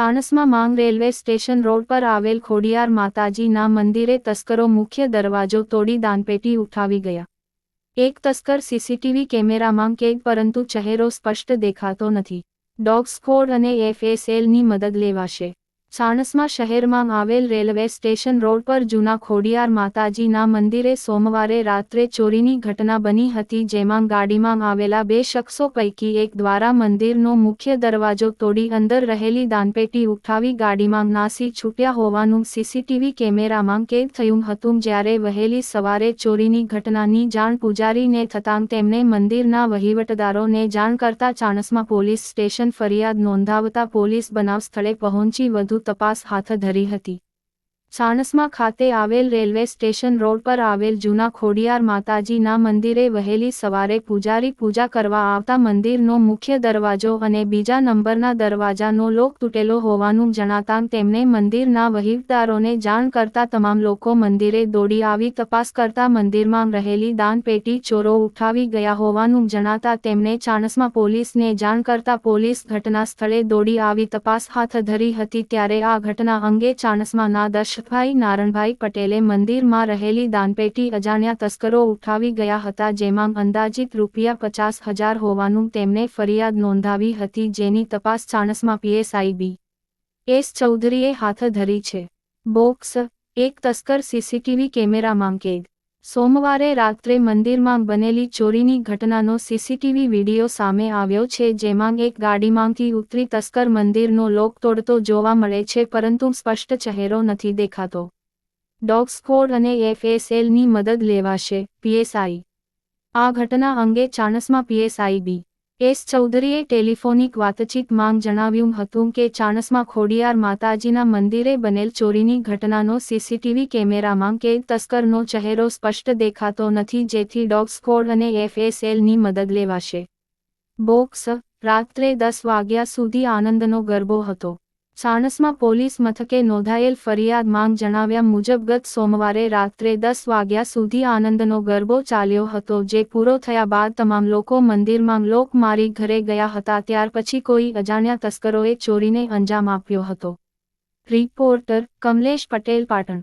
ચાણસ્મા માંગ railway station road પર આવેલ ખોડિયાર માતાજીના મંદિરે તસ્કરો મુખ્ય દરવાજો તોડી દાનપેટી ઉઠાવી ગયા. એક તસ્કર સીસીટીવી કેમેરામાં કેક પરંતુ ચહેરો સ્પષ્ટ દેખાતો નથી. ડોગ સ્કોડ અને એફએસએલની મદદ લેવાશે. ચાણસ્મા શહેરમાં આવેલ રેલવે સ્ટેશન રોડ પર જૂના ખોડિયાર માતાજીના મંદિરે સોમવારે રાત્રે ચોરીની ઘટના બની હતી જેમાં ગાડીમાં આવેલા બે શખ્સો પૈકી એક દ્વારા મંદિરનો મુખ્ય દરવાજો તોડી અંદર રહેલી દાનપેટી ઉઠાવી ગાડીમાં નાસી છૂટ્યા હોવાનું સીસીટીવી કેમેરામાં કેદ થયું હતું જ્યારે વહેલી સવારે ચોરીની ઘટનાની જાણ પૂજારીને થતાં તેમણે મંદિરના વહીવટદારોને જાણ કરતા ચાણસ્મા પોલીસ સ્ટેશન ફરિયાદ નોંધાવતા પોલીસ બનાવ સ્થળે પહોંચી વધુ તપાસ હાથ ધરી હતી. ચાણસ્મા ખાતે આવેલ રેલવે સ્ટેશન રોડ પર આવેલ જૂના ખોડિયાર માતાજીના મંદિરે વહેલી સવારે પૂજારી પૂજા કરવા આવતા મંદિરનો મુખ્ય દરવાજો અને બીજા નંબરના દરવાજાનો લોક તૂટેલો હોવાનું જણાતાં તેમણે મંદિરના વહીવદારોને જાણ કરતા તમામ લોકો મંદિરે દોડી આવી તપાસ કરતા મંદિરમાં રહેલી દાનપેટી ચોરો ઉઠાવી ગયા હોવાનું જણાતા તેમણે ચાણસ્મા પોલીસને જાણ કરતા પોલીસ ઘટના સ્થળે દોડી આવી તપાસ હાથ ધરી હતી ત્યારે આ ઘટના અંગે ચાણસ્માના દર્શકભાઈ નારણભાઈ પટેલે મંદિરમાં રહેલી દાનપેટી અજાણ્યા તસ્કરો ઉઠાવી ગયા હતા, જેમાં અંદાજિત રૂપિયા પચાસ હજાર હોવાનું તેમણે ફરિયાદ નોંધાવી હતી, જેની તપાસ ચાણસમાં પીએસઆઈ બી એસ ચૌધરીએ હાથ ધરી છે. બોક્સ, એક તસ્કર સીસીટીવી કેમેરામાં કેદ સોમવારે રાત્રે મંદિરમાં બનેલી ચોરીની ઘટનાનો સીસીટીવી વીડિયો સામે આવ્યો છે, જેમાં એક ગાડીમાંથી ઉતરી તસ્કર મંદિરનો લોક તોડતો જોવા મળે છે, પરંતુ સ્પષ્ટ ચહેરો નથી દેખાતો. ડોગ સ્કોડ અને એફએસએલની મદદ લેવાશે, પીએસઆઈ. આ ઘટના અંગે ચાણસમાં પીએસઆઈ બી. એસ ચૌધરીએ ટેલિફોનિક વાતચીત માંગ જણાવ્યું હતું કે ચાણસમાં ખોડિયાર માતાજીના મંદિરે બનેલ ચોરીની ઘટનાનો સીસીટીવી કેમેરામાં કે તસ્કરનો ચહેરો સ્પષ્ટ દેખાતો નથી જેથી ડોગ સ્કોડ અને એફએસએલની મદદ લેવાશે. બોક્સ, રાત્રે દસ વાગ્યા સુધી આનંદનો ગરબો હતો. ચાણસ્મા પોલીસ મથકે નોંધાયેલ ફરિયાદ માંગ જણાવ્યા મુજબ ગત સોમવારે રાત્રે દસ વાગ્યા સુધી આનંદનો ગરબો ચાલ્યો હતો જે પૂરો થયા બાદ તમામ લોકો મંદિરમાં લોક મારી ઘરે ગયા હતા ત્યાર પછી કોઈ અજાણ્યા તસ્કરોએ ચોરીને અંજામ આપ્યો હતો. રિપોર્ટર કમલેશ પટેલ પાટણ